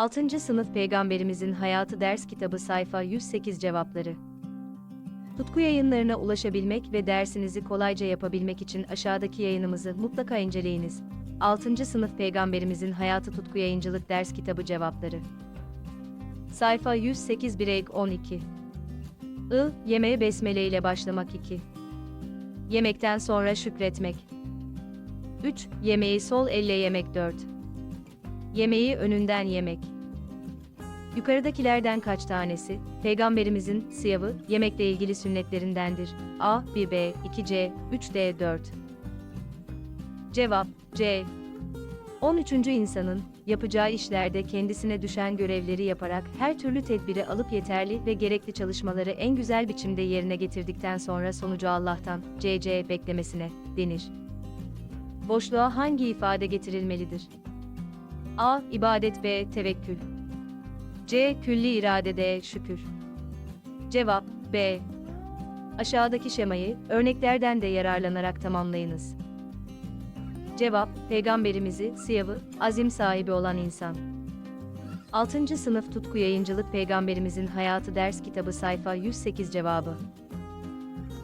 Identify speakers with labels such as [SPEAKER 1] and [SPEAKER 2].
[SPEAKER 1] 6. Sınıf Peygamberimizin Hayatı Ders Kitabı Sayfa 108 Cevapları Tutku yayınlarına ulaşabilmek ve dersinizi kolayca yapabilmek için aşağıdaki yayınımızı mutlaka inceleyiniz. 6. Sınıf Peygamberimizin Hayatı Tutku Yayıncılık Ders Kitabı Cevapları Sayfa 108 Break 12 I. Yemeğe besmele ile başlamak 2. Yemekten sonra şükretmek 3. Yemeği sol elle yemek 4. Yemeği önünden yemek. Yukarıdakilerden kaç tanesi, Peygamberimizin sıyavı, yemekle ilgili sünnetlerindendir? A. 1b, 2c, 3d, 4. Cevap, C. 13. insanın, yapacağı işlerde kendisine düşen görevleri yaparak her türlü tedbiri alıp yeterli ve gerekli çalışmaları en güzel biçimde yerine getirdikten sonra sonucu Allah'tan, CC beklemesine, denir. Boşluğa hangi ifade getirilmelidir? A. İbadet B. Tevekkül. C. Külli irade D. Şükür. Cevap B. Aşağıdaki şemayı örneklerden de yararlanarak tamamlayınız. Cevap, Peygamberimizi, sıyavı, azim sahibi olan insan. 6. Sınıf Tutku Yayıncılık Peygamberimizin Hayatı Ders Kitabı sayfa 108 cevabı.